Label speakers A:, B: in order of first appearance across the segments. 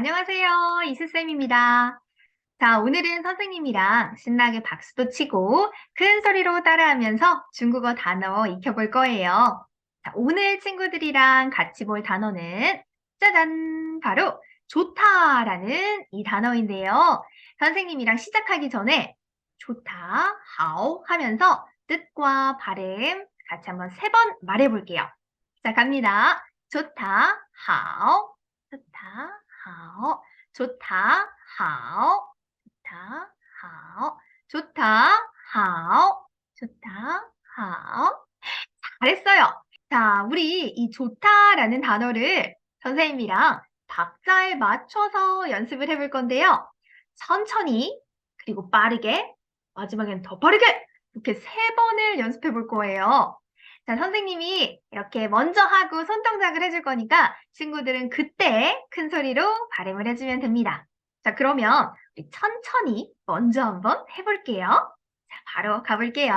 A: 안녕하세요. 이수쌤입니다. 자, 오늘은 선생님이랑 신나게 박수도 치고 큰 소리로 따라하면서 중국어 단어 익혀볼 거예요. 자, 오늘 친구들이랑 같이 볼 단어는 짜잔! 바로 좋다라는 이 단어인데요. 선생님이랑 시작하기 전에 좋다, 하오 하면서 뜻과 발음 같이 한번 세 번 말해볼게요. 자, 갑니다. 좋다, 하오, 좋다, 하오, 좋다, 하오, 좋다, 하오, 좋다, 하오, 좋다, 하오. 잘했어요. 자, 우리 이 좋다라는 단어를 선생님이랑 박자에 맞춰서 연습을 해볼 건데요. 천천히, 그리고 빠르게, 마지막엔 더 빠르게, 이렇게 세 번을 연습해 볼 거예요. 자, 선생님이 이렇게 먼저 하고 손동작을 해줄 거니까 친구들은 그때 큰 소리로 발음을 해주면 됩니다. 자, 그러면 천천히 먼저 한번 해볼게요. 자, 바로 가볼게요.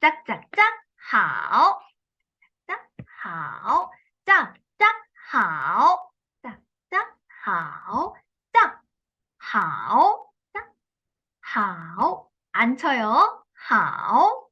A: 짝짝짝, 하오. 짝, 하오. 짝짝, 하오. 짝짝, 하오. 짝, 하오. 짝, 하오. 안 쳐요. 하오.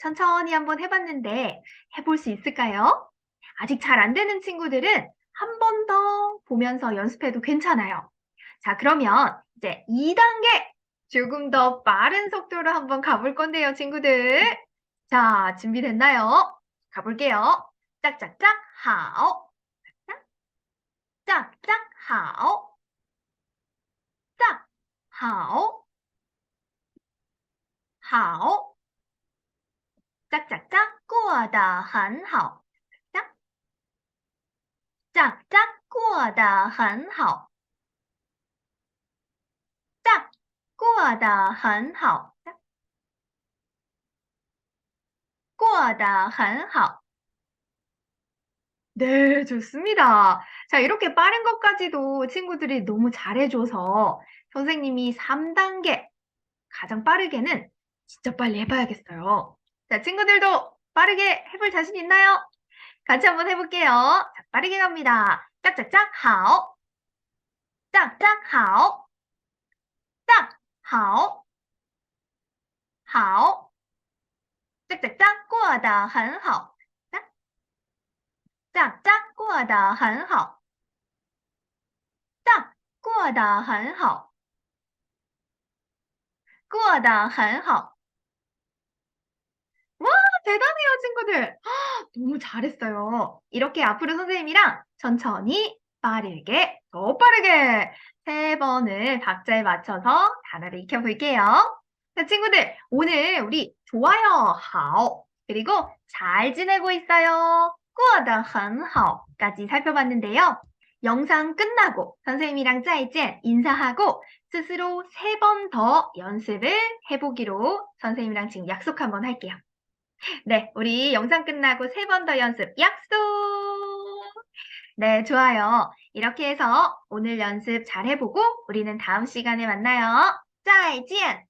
A: 천천히 한번 해봤는데 해볼 수 있을까요? 아직 잘 안 되는 친구들은 한 번 더 보면서 연습해도 괜찮아요. 자, 그러면 이제 2단계 조금 더 빠른 속도로 한번 가볼 건데요, 친구들. 자, 준비됐나요? 가볼게요. 짝짝짝, 하오. 짝짝, 하오. 짝, 하오. 하오. 짝짝짝 꼬다 한하오. 짝? 짝짝 꼬다 한하오. 짝 꼬다 한하오. 짝? 꼬다 한하오. 네, 좋습니다. 자, 이렇게 빠른 것까지도 친구들이 너무 잘해줘서 선생님이 3단계, 가장 빠르게는 진짜 빨리 해봐야겠어요. 자, 친구들도 빠르게 해볼 자신 있나요? 같이 한번 해볼게요. 자, 빠르게 갑니다. 짝짝짝, 하오. 짝짝, 하오. 짝, 하오. 하오. 짝짝짝, 过得很好. 짝, 짝짝, 过得很好. 짝, 过得很好.过得很好. 와, 대단해요, 친구들. 헉, 너무 잘했어요. 이렇게 앞으로 선생님이랑 천천히, 빠르게, 더 빠르게 세 번을 박자에 맞춰서 단어를 익혀볼게요. 자, 친구들, 오늘 우리 좋아요, 好, 그리고 잘 지내고 있어요, 过得很好 까지 살펴봤는데요. 영상 끝나고 선생님이랑 再见 인사하고 스스로 세 번 더 연습을 해보기로 선생님이랑 지금 약속 한번 할게요. 네, 우리 영상 끝나고 세 번 더 연습 약속! 네, 좋아요. 이렇게 해서 오늘 연습 잘 해보고 우리는 다음 시간에 만나요. 再见!